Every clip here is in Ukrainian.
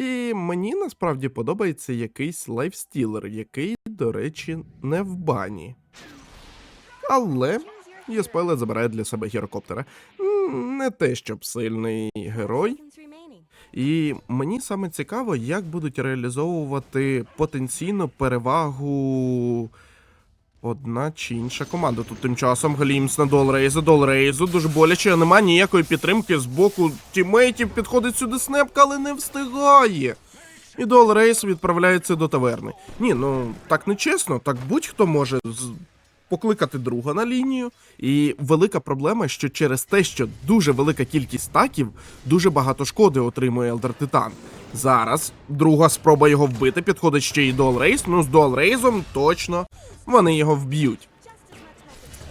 І мені насправді подобається якийсь лайфстілер, який, до речі, не в бані. Але Єспелет забирає для себе гірокоптера. Не те, щоб сильний герой. І мені саме цікаво, як будуть реалізовувати потенційну перевагу одна чи інша команда. Тут тим часом Глімс на Долрейзу, Долрейзу дуже боляче, нема ніякої підтримки з боку тімейтів. Підходить сюди снепка, але не встигає. І Долрейс відправляється до таверни. Ні, ну так не чесно, так будь-хто може покликати друга на лінію. І велика проблема, що через те, що дуже велика кількість стаків, дуже багато шкоди отримує Елдер Титан. Зараз друга спроба його вбити, підходить ще й Долрейс. Ну, з Долрейзом точно вони його вб'ють.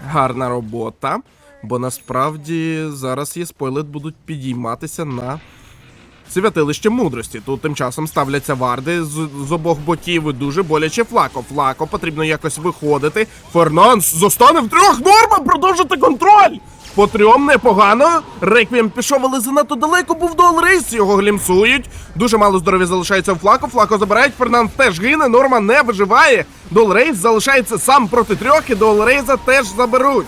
Гарна робота. Бо насправді зараз є спойлет будуть підійматися на святилище мудрості. Тут тим часом ставляться варди з, з обох боків і дуже боляче флако. Флако потрібно якось виходити. Фернанс зостане в трьох норма продовжити контроль. По трьом непогано. Реквієм пішов, але занадто далеко був до Алрейс. Його глімсують. Дуже мало здоров'я залишається у флако. Флако забирають. Фернанс теж гине. Норма не виживає. Долрейс залишається сам проти трьох, і Долрейза теж заберуть.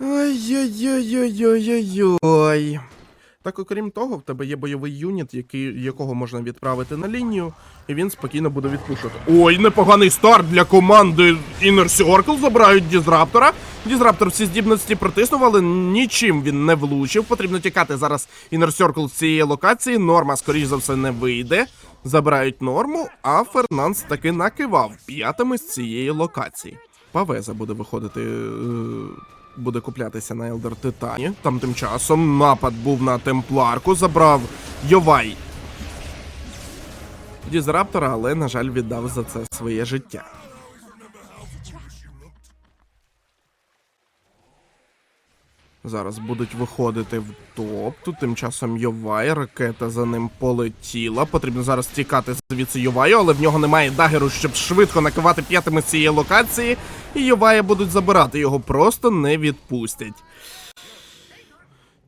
Ой-ой-ой-ой-ой-ой. Так, окрім того, в тебе є бойовий юніт, який, якого можна відправити на лінію, і він спокійно буде відпушувати. Ой, непоганий старт для команди Inner Circle. Забирають Дізраптора. Дізраптор всі здібності протиснув, але нічим він не влучив. Потрібно тікати зараз Inner Circle з цієї локації. Норма, скоріш за все, не вийде. Забирають норму, а Фернанс таки накивав п'ятими з цієї локації. Павеза буде виходити. е, Буде куплятися на Елдер Титані. Там тим часом напад був на Темпларку, забрав Йовай Дізраптора, але, на жаль, віддав за це своє життя. Зараз будуть виходити в топ. Тут тим часом Йовай, ракета за ним полетіла. Потрібно зараз тікати звідси Йоваю, але в нього немає дагеру, щоб швидко накивати п'ятими з цієї локації. І Йовая будуть забирати, його просто не відпустять.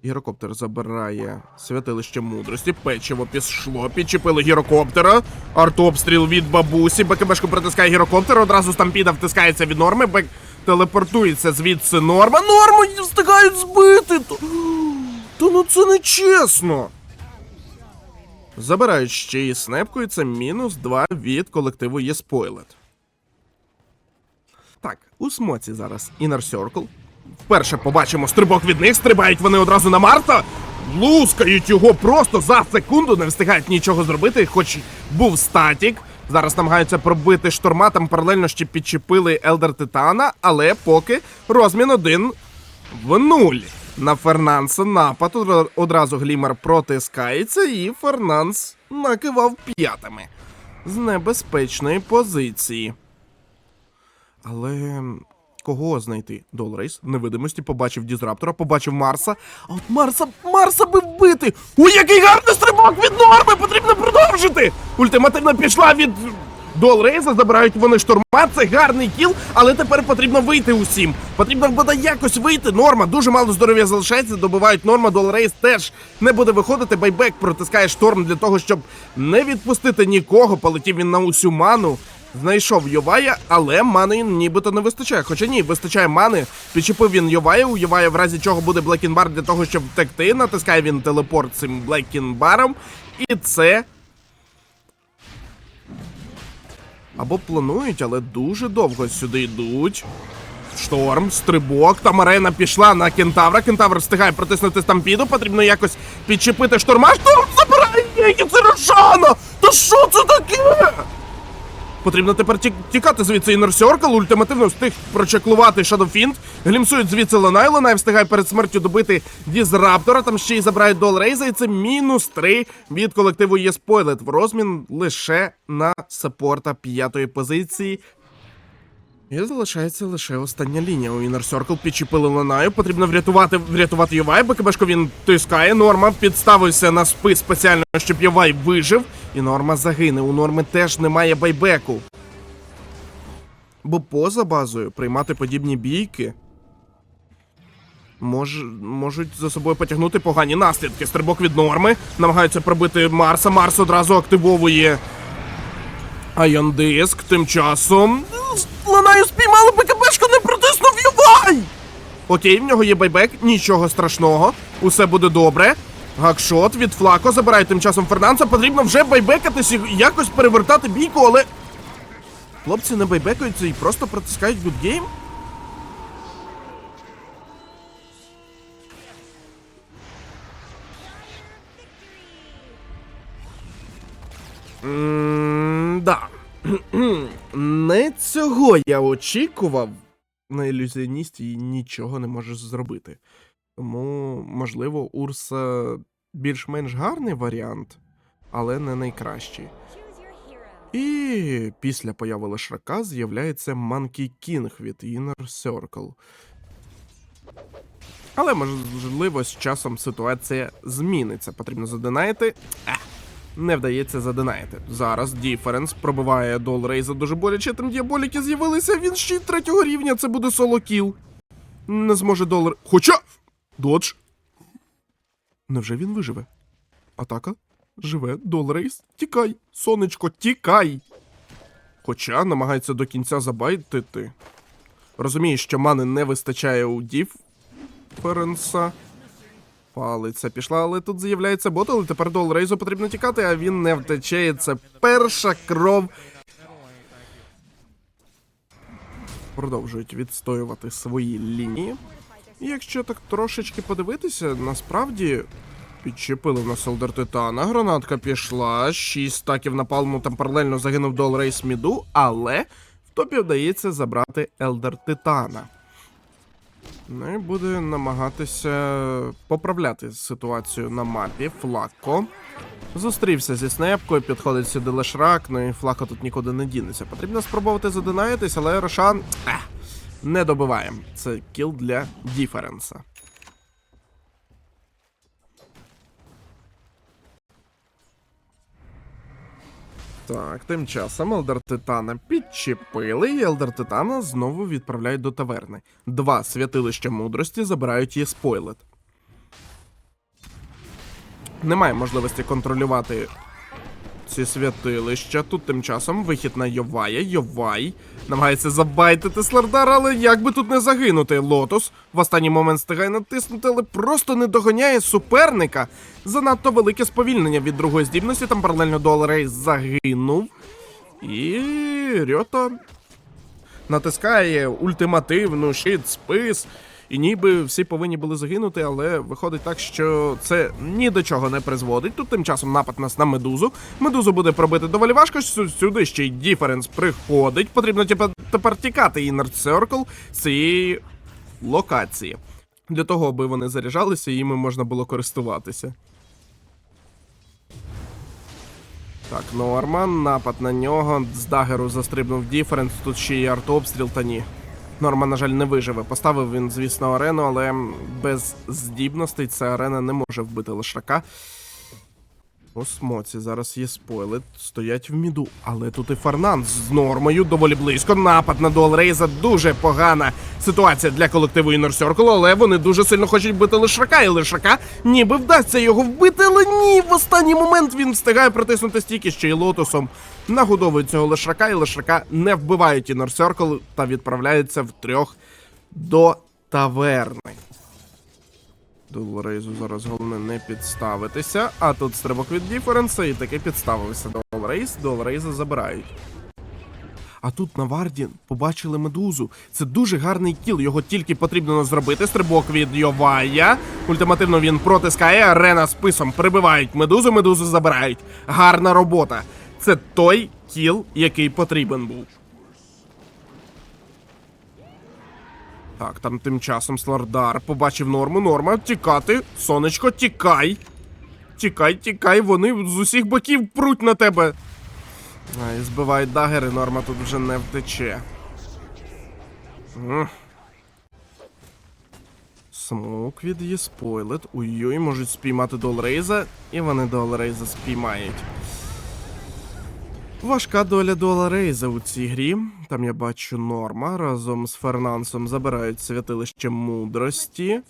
Гірокоптер забирає святилище мудрості. Печиво пішло, підчепили гірокоптера. Артобстріл від бабусі. БКБшку притискає гірокоптер. Одразу стампіда втискається від норми. Бек телепортується звідси норма. Норму встигають збити. То, то ну це не чесно. Забирають ще і снепку, і це мінус 2 від колективу Єспойлет. Так, у смоці зараз Inner Circle. Вперше побачимо стрибок від них, стрибають вони одразу на Марта. Лускають його просто за секунду, не встигають нічого зробити, хоч був статік. Зараз намагаються пробити шторма, там паралельно ще підчепили Елдер Титана, але поки розмін один в нуль. На Фернанса напад одразу Глімер протискається, і Фернанс накивав п'ятами з небезпечної позиції. Але кого знайти? Долрейс невидимості побачив Дізраптора, побачив Марса. А от Марса, Марса би вбити! Ой, який гарний стрибок від норми! Потрібно продовжити! Ультимативно пішла від Долрейза, забирають вони штурма. Це гарний кіл, але тепер потрібно вийти усім. Потрібно буде якось вийти. Норма дуже мало здоров'я залишається. Добивають норма. Долрейс теж не буде виходити. Байбек протискає шторм для того, щоб не відпустити нікого. Полетів він на усю ману. Знайшов Йовая, але мани нібито не вистачає. Хоча ні, вистачає мани. Підчепив він Йовая, у Йовая в разі чого буде Блекінбар для того, щоб втекти. Натискає він телепорт цим Блекінбаром. І це. Або планують, але дуже довго сюди йдуть. Шторм, стрибок, там арена пішла на кентавра. Кентавр встигає протиснути стампіду. Потрібно якось підчепити шторма. Шторм забирає це Рошана! Та що це таке? Потрібно тепер тікати звідси Інер Сьоркал, ультимативно встиг прочеклувати Шадофінт. Глімсують звідси Ланай, Ланай встигає перед смертю добити Дізраптора, там ще й забирають Долрейза, і це мінус 3 від колективу Єспойлет в розмін лише на саппорта п'ятої позиції. І залишається лише остання лінія. У Inner Circle підчепили Ланаю. Потрібно врятувати врятувати Ювай. БКБшко він тискає. Норма підставився на спис спеціально, щоб Ювай вижив. І норма загине. У норми теж немає байбеку. Бо поза базою приймати подібні бійки Мож, можуть за собою потягнути погані наслідки. Стрибок від норми. Намагаються пробити Марса. Марс одразу активовує Айон Диск. Тим часом. Ланаю спіймали БКБшку, не протиснув Ювай! Окей, в нього є байбек, нічого страшного. Усе буде добре. Гакшот від Флако забирає тим часом Фернанса. Потрібно вже байбекатись і якось перевертати бійку, але. Хлопці не байбекаються і просто протискають гудгейм. Цього я очікував. На ілюзіоністі нічого не можеш зробити. Тому, можливо, Урса більш-менш гарний варіант, але не найкращий. І після появи Лешрака з'являється Monkey King від Inner Circle. Але можливо, з часом ситуація зміниться. Потрібно задинайти. А, не вдається задинайти. Зараз Діференс пробиває Дол Рейза дуже боляче. Там діаболіки з'явилися. Він ще й третього рівня. Це буде соло кіл. Не зможе долар. Хоча. Додж. Невже він виживе? Атака? Живе, Дол Рейз. Тікай, сонечко, тікай. Хоча намагається до кінця забайтити. Розуміє, що мани не вистачає у Діференса. Палиця пішла, але тут з'являється бот, але тепер Дол Рейзу потрібно тікати, а він не втече. Це перша кров. Продовжують відстоювати свої лінії. І якщо так трошечки подивитися, насправді підчепили в нас Елдер Титана, гранатка пішла, 6 стаків на палму, там паралельно загинув Дол Рейс Міду, але в топі вдається забрати Елдер Титана. Ну і буде намагатися поправляти ситуацію на мапі. Флако. Зустрівся зі снепкою, підходить сюди Лешрак, ну і Флако тут нікуди не дінеться. Потрібно спробувати задинаїтись, але Рошан не добиває. Це кіл для Діференса. Так, тим часом Елдер Титана підчепили, і Елдер Титана знову відправляють до таверни. Два святилища мудрості забирають її спойлет. Немає можливості контролювати ці святилища. Тут тим часом вихід на Йовая. Йовай намагається забайтити Слардара, але як би тут не загинути. Лотос в останній момент встигає натиснути, але просто не доганяє суперника. Занадто велике сповільнення від другої здібності. Там паралельно до Рейс загинув. І Рьото натискає ультимативну щит спис. І ніби всі повинні були загинути, але виходить так, що це ні до чого не призводить. Тут тим часом напад нас на медузу. Медузу буде пробити доволі важко. Сюди ще й Діференс приходить. Потрібно тепер, тікати Inner Circle з цієї локації. Для того, аби вони заряджалися, і їми можна було користуватися. Так, Норман, напад на нього. З дагеру застрибнув Діференс. Тут ще й артобстріл, та ні. Норма, на жаль, не виживе. Поставив він, звісно, арену, але без здібностей ця арена не може вбити лишака. У смоці зараз є спойлет, стоять в міду, але тут і Фернанд з нормою доволі близько. Напад на Дуал Рейза дуже погана ситуація для колективу Inner Circle, але вони дуже сильно хочуть вбити лишака, і лишака ніби вдасться його вбити, але ні, в останній момент він встигає протиснути стільки ще й лотосом. Нагодовують цього лишака, і лишака не вбивають Inner Circle та відправляються втрьох до таверни. Долрейзу зараз головне не підставитися. А тут стрибок від Діференса і таки підставився Долрейз. Долрейза забирають. А тут на Варді побачили медузу. Це дуже гарний кіл. Його тільки потрібно зробити. Стрибок від Йовая. Ультимативно він протискає. Арена з писом прибивають медузу, медузу забирають. Гарна робота. Це той кіл, який потрібен був. Так, там тим часом Слардар побачив норму. Норма, тікати. Сонечко, тікай. Тікай, тікай, вони з усіх боків пруть на тебе. А, збивають дагери, норма тут вже не втече. М. Смок від її спойлет. Ой-ой, можуть спіймати Долрейза, і вони Долрейза спіймають. Важка доля Дуала Рейза у цій грі. Там я бачу норма разом з Фернансом забирають святилище мудрості.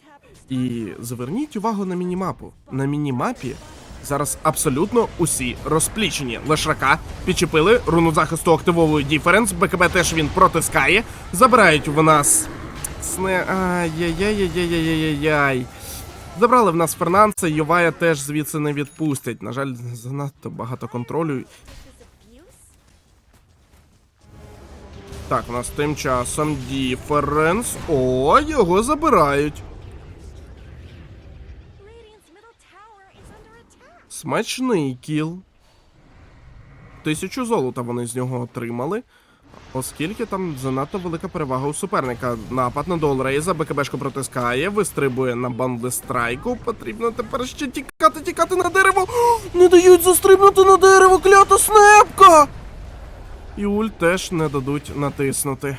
І зверніть увагу на мінімапу. На мінімапі зараз абсолютно усі розплічені. Лешрака підчепили, руну захисту активовують Діференс, БКБ теж він протискає. Забирають в нас. Сне. Ай-яй-яй-яй-яй-яй-яй. Забрали в нас Фернанса, Йовая теж звідси не відпустять. На жаль, занадто багато контролю. Так, у нас тим часом Діференс. О, його забирають. Смачний кіл. Тисячу золота вони з нього отримали. Оскільки там занадто велика перевага у суперника. Напад на Долрейза, БКБшку протискає, вистрибує на банди страйку. Потрібно тепер ще тікати, тікати на дерево. Не дають застрибнути на дерево, клята снепка! І ульт теж не дадуть натиснути.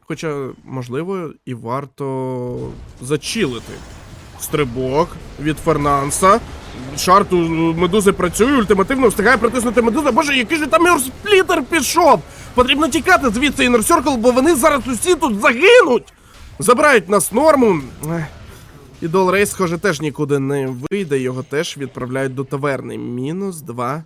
Хоча, можливо, і варто зачілити. Стрибок від Фернанса. Шарт у медузи працює, ультимативно встигає притиснути медуза. Боже, який же там Сплітер пішов! Потрібно тікати звідси Circle, бо вони зараз усі тут загинуть! Забирають нас норму. І Долрейс, схоже, теж нікуди не вийде, його теж відправляють до таверни. Мінус два.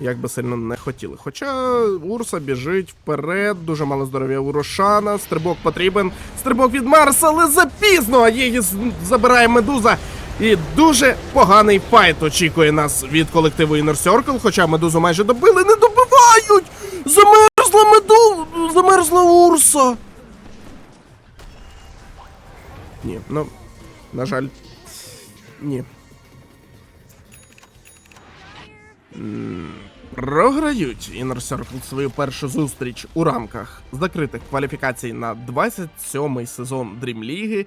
Як би сильно не хотіли. Хоча Урса біжить вперед, дуже мало здоров'я у Рошана, стрибок потрібен. Стрибок від Марса, але запізно, а її забирає медуза. І дуже поганий файт очікує нас від колективу Inner Circle, хоча медузу майже добили, не добивають! Замерзла меду... Замерзла Урса! Ні, ну, на жаль, ні. Програють Inner Circle свою першу зустріч у рамках закритих кваліфікацій на 27-й сезон Дрімліги.